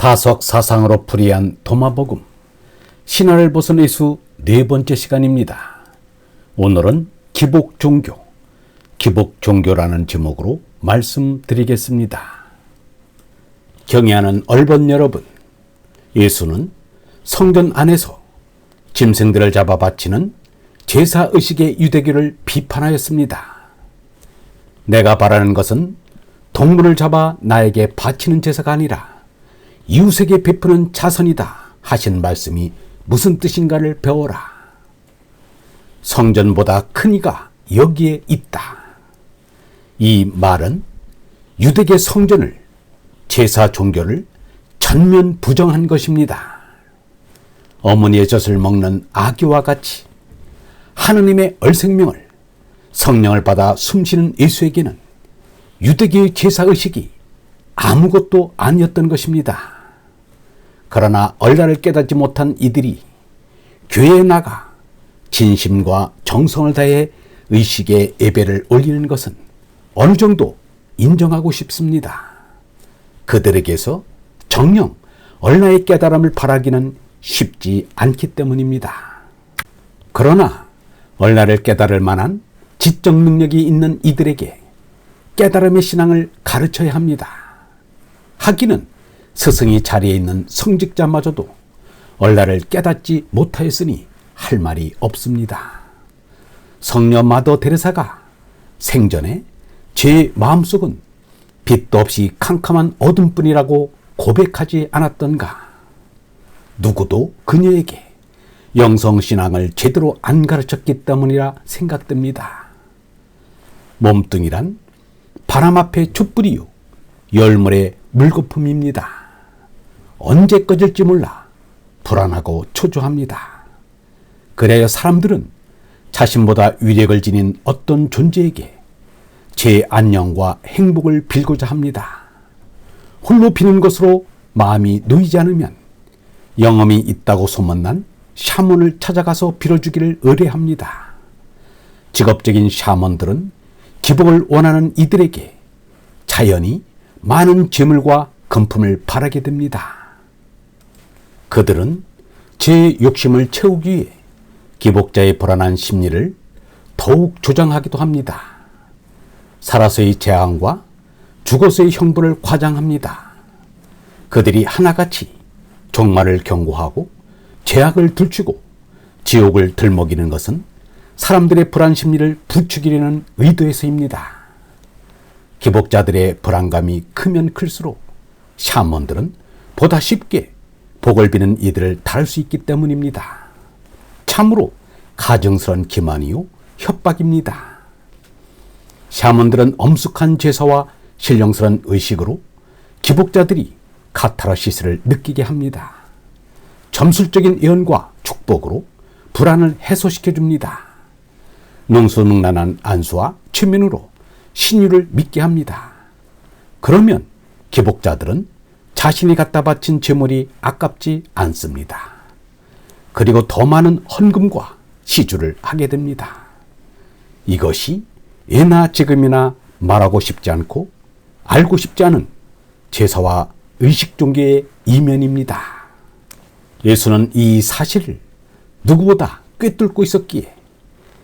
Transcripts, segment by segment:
다석 사상으로 풀이한 도마복음 신화를 벗은 예수 네 번째 시간입니다. 오늘은 기복 종교, 기복 종교라는 제목으로 말씀드리겠습니다. 경애하는 얼번 여러분, 예수는 성전 안에서 짐승들을 잡아 바치는 제사 의식의 유대교를 비판하였습니다. 내가 바라는 것은 동물을 잡아 나에게 바치는 제사가 아니라 이웃에게 베푸는 자선이다 하신 말씀이 무슨 뜻인가를 배워라. 성전보다 큰 이가 여기에 있다. 이 말은 유대계 성전을 제사 종교를 전면 부정한 것입니다. 어머니의 젖을 먹는 아기와 같이 하느님의 얼생명을 성령을 받아 숨쉬는 예수에게는 유대계의 제사의식이 아무것도 아니었던 것입니다. 그러나 얼라를 깨닫지 못한 이들이 교회에 나가 진심과 정성을 다해 의식의 예배를 올리는 것은 어느 정도 인정하고 싶습니다. 그들에게서 정령 얼라의 깨달음을 바라기는 쉽지 않기 때문입니다. 그러나 얼라를 깨달을 만한 지적 능력이 있는 이들에게 깨달음의 신앙을 가르쳐야 합니다. 하기는 스승이 자리에 있는 성직자마저도 얼라를 깨닫지 못하였으니 할 말이 없습니다. 성녀 마더 데레사가 생전에 제 마음속은 빛도 없이 캄캄한 어둠뿐이라고 고백하지 않았던가. 누구도 그녀에게 영성신앙을 제대로 안 가르쳤기 때문이라 생각됩니다. 몸뚱이란 바람 앞에 촛불이요 열물의 물거품입니다. 언제 꺼질지 몰라 불안하고 초조합니다. 그래야 사람들은 자신보다 위력을 지닌 어떤 존재에게 제 안녕과 행복을 빌고자 합니다. 홀로 비는 것으로 마음이 놓이지 않으면 영험이 있다고 소문난 샤먼을 찾아가서 빌어주기를 의뢰합니다. 직업적인 샤먼들은 기복을 원하는 이들에게 자연히 많은 재물과 금품을 바라게 됩니다. 그들은 제 욕심을 채우기 위해 기복자의 불안한 심리를 더욱 조장하기도 합니다. 살아서의 재앙과 죽어서의 형벌을 과장합니다. 그들이 하나같이 종말을 경고하고 죄악을 들추고 지옥을 들먹이는 것은 사람들의 불안 심리를 부추기려는 의도에서입니다. 기복자들의 불안감이 크면 클수록 샤먼들은 보다 쉽게 복을 비는 이들을 다룰 수 있기 때문입니다. 참으로 가증스런 기만이요 협박입니다. 샤먼들은 엄숙한 제사와 신령스런 의식으로 기복자들이 카타라시스를 느끼게 합니다. 점술적인 예언과 축복으로 불안을 해소시켜 줍니다. 능수능란한 안수와 최면으로 신유를 믿게 합니다. 그러면 기복자들은 자신이 갖다 바친 재물이 아깝지 않습니다. 그리고 더 많은 헌금과 시주를 하게 됩니다. 이것이 예나 지금이나 말하고 싶지 않고 알고 싶지 않은 제사와 의식 종교의 이면입니다. 예수는 이 사실을 누구보다 꿰뚫고 있었기에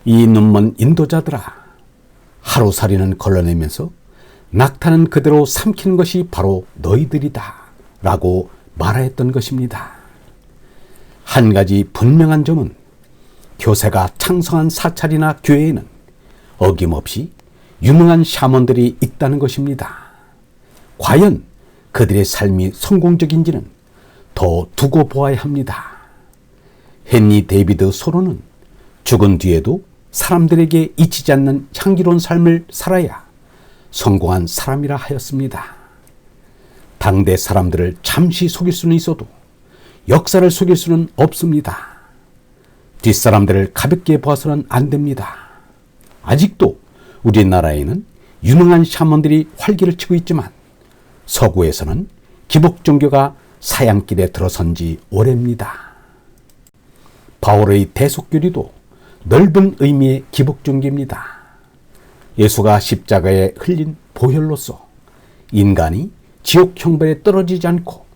이 눈먼 인도자들아 하루살이는 걸러내면서 낙타는 그대로 삼키는 것이 바로 너희들이다. 라고 말하였던 것입니다. 한 가지 분명한 점은 교세가 창성한 사찰이나 교회에는 어김없이 유명한 샤먼들이 있다는 것입니다. 과연 그들의 삶이 성공적인지는 더 두고 보아야 합니다. 헨리 데이비드 소로는 죽은 뒤에도 사람들에게 잊히지 않는 향기로운 삶을 살아야 성공한 사람이라 하였습니다. 당대 사람들을 잠시 속일 수는 있어도 역사를 속일 수는 없습니다. 뒷사람들을 가볍게 보아서는 안 됩니다. 아직도 우리나라에는 유능한 샤먼들이 활기를 치고 있지만 서구에서는 기복 종교가 사양길에 들어선 지 오래입니다. 바울의 대속교리도 넓은 의미의 기복 종교입니다. 예수가 십자가에 흘린 보혈로서 인간이 지옥 형벌에 떨어지지 않고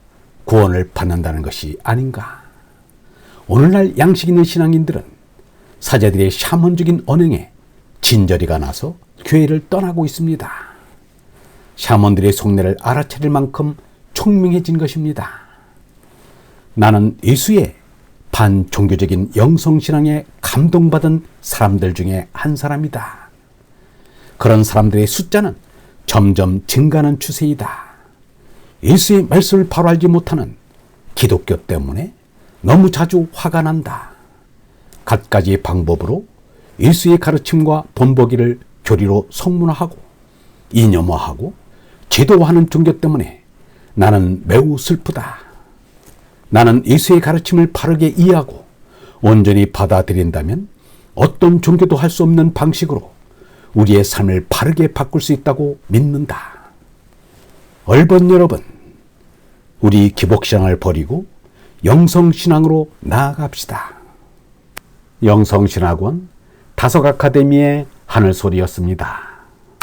구원을 받는다는 것이 아닌가. 오늘날 양식 있는 신앙인들은 사제들의 샤먼적인 언행에 진저리가 나서 교회를 떠나고 있습니다. 샤먼들의 속내를 알아차릴 만큼 총명해진 것입니다. 나는 예수의 반종교적인 영성신앙에 감동받은 사람들 중에 한 사람이다. 그런 사람들의 숫자는 점점 증가하는 추세이다. 예수의 말씀을 바로 알지 못하는 기독교 때문에 너무 자주 화가 난다. 갖가지 방법으로 예수의 가르침과 본보기를 교리로 성문화하고 이념화하고 제도화하는 종교 때문에 나는 매우 슬프다. 나는 예수의 가르침을 바르게 이해하고 온전히 받아들인다면 어떤 종교도 할 수 없는 방식으로 우리의 삶을 바르게 바꿀 수 있다고 믿는다. 얼번 여러분, 우리 기복신앙을 버리고 영성신앙으로 나아갑시다. 영성신학원 다석 아카데미의 하늘소리였습니다.